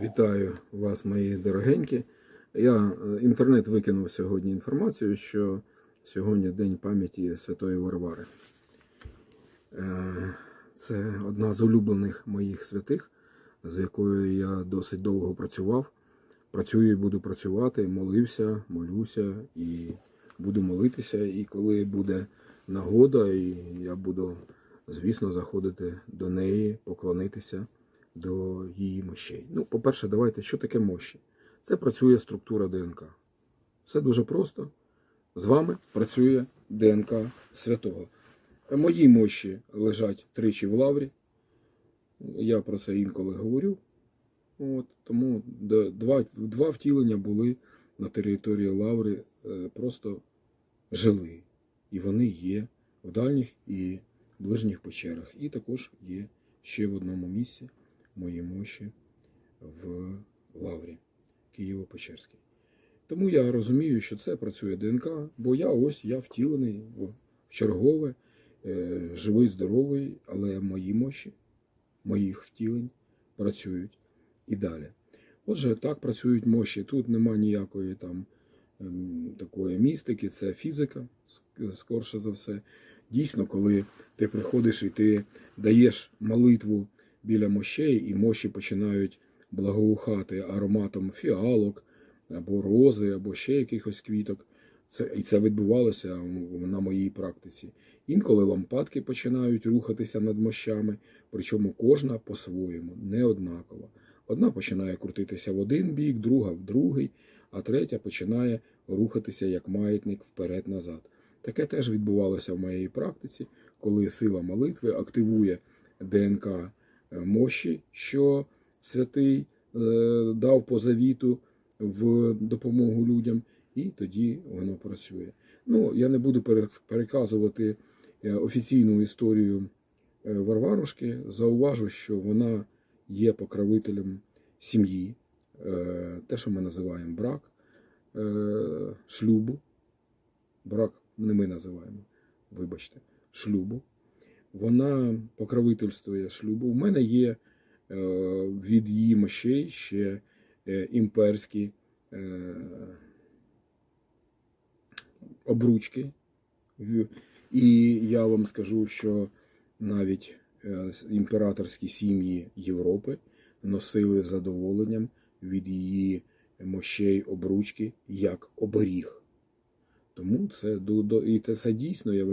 Вітаю вас, мої дорогенькі. Я е, інтернет викинув сьогодні інформацію, що сьогодні День пам'яті Святої Варвари. Е, Це одна з улюблених моїх святих, з якою я досить довго працював. Працюю і буду працювати, молився, молюся і буду молитися. І коли буде нагода, і я буду, звісно, заходити до неї, поклонитися до її мощей. Ну, по-перше, давайте, що таке мощі? Це працює структура ДНК. Все дуже просто. З вами працює ДНК святого. Мої мощі лежать тричі в лаврі. Я про це інколи говорю. От, тому два, два втілення були на території Лаври, е, просто жили. І вони є в дальніх і ближніх печерах. І також є ще в одному місці мої мощі в Лаврі Києво-Печерській. Тому я розумію, що це працює ДНК, бо я ось я втілений в чергове, е, живий, здоровий, але мої мощі, моїх втілень працюють і далі. Отже, так працюють мощі. Тут нема ніякої там ем, такої містики, це фізика, скорше за все. Дійсно, коли ти приходиш і ти даєш молитву біля мощей, і мощі починають благоухати ароматом фіалок, або рози, або ще якихось квіток. Це, і це відбувалося на моїй практиці. Інколи лампадки починають рухатися над мощами, причому кожна по-своєму, не однакова. Одна починає крутитися в один бік, друга в другий, а третя починає рухатися як маятник вперед-назад. Таке теж відбувалося в моїй практиці, коли сила молитви активує ДНК мощі, що святий е, дав по завіту в допомогу людям, і тоді воно працює. Ну, я не буду переказувати е, офіційну історію е, Варварушки. Зауважу, що вона є покровителем сім'ї, е, те, що ми називаємо брак, е, шлюбу. Брак не ми називаємо, вибачте, шлюбу. Вона покровительствує шлюбу. У мене є е, від її мощей ще е, імперські е, обручки. І я вам скажу, що навіть імператорські сім'ї Європи носили задоволенням від її мощей обручки як оберіг. Тому це і це дійсно є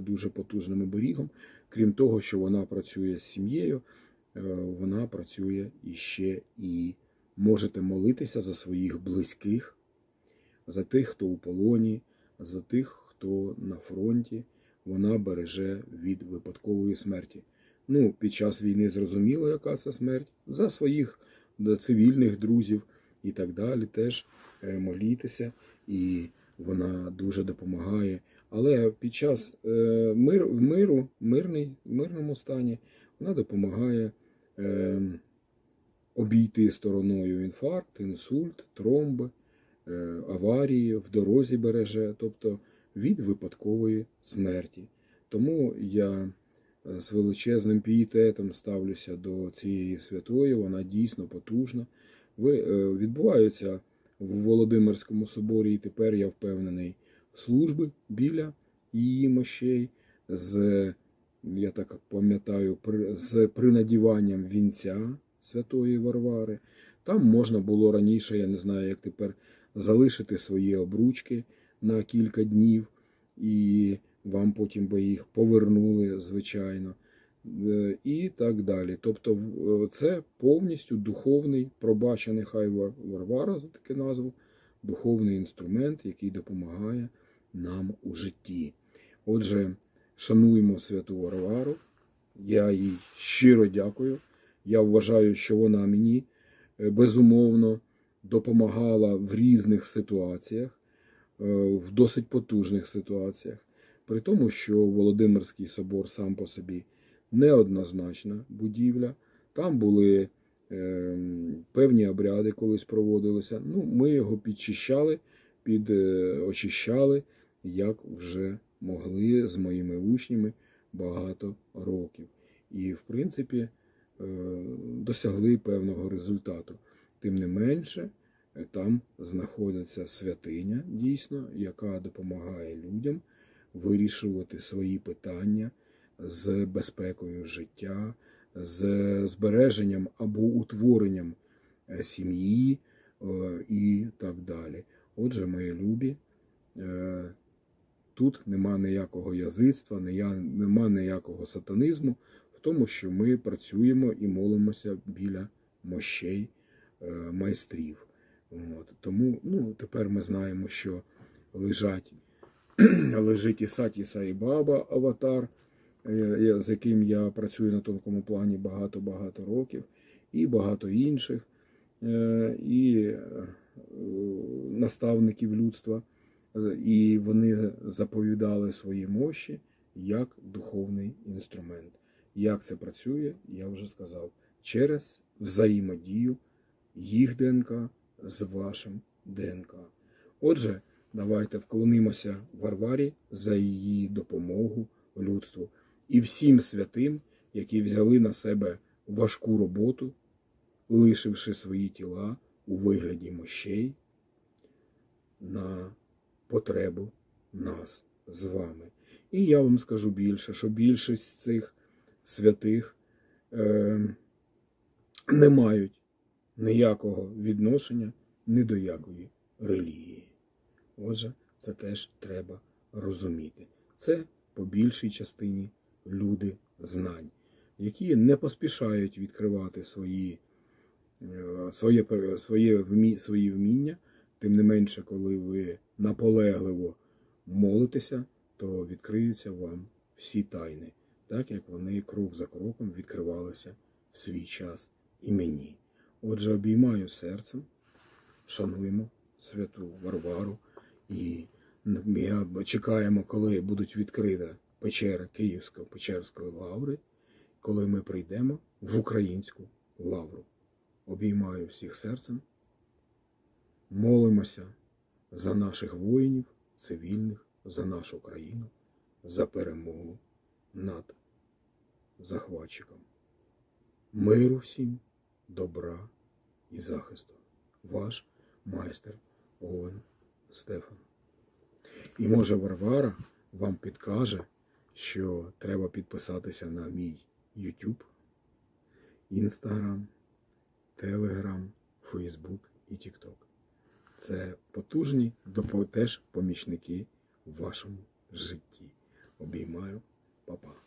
дуже потужним оберігом. Крім того, що вона працює з сім'єю, е, вона працює іще і можете молитися за своїх близьких, за тих, хто у полоні, за тих, хто на фронті. Вона береже від випадкової смерті. Ну, під час війни зрозуміло, яка це смерть, за своїх цивільних друзів і так далі. Теж е, молітеся, і вона дуже допомагає. Але під час е, мир, миру, мирний, мирному стані, вона допомагає е, обійти стороною інфаркт, інсульт, тромби, е, аварії, в дорозі береже, тобто від випадкової смерті. Тому я е, з величезним пієтетом ставлюся до цієї святої, вона дійсно потужна. Ви, е, відбуваються в Володимирському соборі, і тепер я впевнений, служби біля її мощей з, я так пам'ятаю, з принадіванням вінця Святої Варвари. Там можна було раніше, я не знаю, як тепер, залишити свої обручки на кілька днів, і вам потім би їх повернули, звичайно, Е, і так далі. Тобто, е, це повністю духовний, пробачений хай Варвара за таке назву, духовний інструмент, який допомагає нам у житті. Отже, шануємо святу Варвару. Я їй щиро дякую. Я вважаю, що вона мені е, безумовно допомагала в різних ситуаціях, е, в досить потужних ситуаціях. При тому, що Володимирський собор сам по собі неоднозначна будівля. Там були е, певні обряди колись проводилися. Ну, ми його підчищали, під, е, очищали, як вже могли з моїми учнями багато років. І, в принципі, е, досягли певного результату. Тим не менше, е, там знаходиться святиня, дійсно, яка допомагає людям вирішувати свої питання з безпекою життя, з збереженням або утворенням е, сім'ї і так далі. Отже, мої любі, тут нема ніякого язицтва, нема ніякого сатанизму в тому, що ми працюємо і молимося біля мощей е, майстрів. От. Тому ну, тепер ми знаємо, що лежать, лежить Іса, Іса і Баба аватар, е, з яким я працюю на тонкому плані багато-багато років, і багато інших, е, і наставників людства. І вони заповідали свої мощі як духовний інструмент. Як це працює, я вже сказав, через взаємодію їх ДНК з вашим ДНК. Отже, давайте вклонимося Варварі за її допомогу людству і всім святим, які взяли на себе важку роботу, лишивши свої тіла у вигляді мощей на потребу нас з вами. І я вам скажу більше, що більшість цих святих е, не мають ніякого відношення ні до якої релігії. Отже, це теж треба розуміти. Це по більшій частині люди знань, які не поспішають відкривати свої, е, своє, своє свої вміння. Тим не менше, коли ви наполегливо молитеся, то відкриються вам всі тайни, так як вони крок за кроком відкривалися в свій час і мені. Отже, обіймаю серцем, шануємо святу Варвару і чекаємо, коли будуть відкрита печера Київської Печерської лаври, коли ми прийдемо в українську лавру. Обіймаю всіх серцем. Молимося за наших воїнів, цивільних, за нашу країну, за перемогу над захватчиком. Миру всім, добра і захисту. Ваш майстер Овен Стефан. І може Варвара вам підкаже, що треба підписатися на мій YouTube, Instagram, Telegram, Facebook і TikTok. Це потужні теж помічники в вашому житті. Обіймаю, Па-па.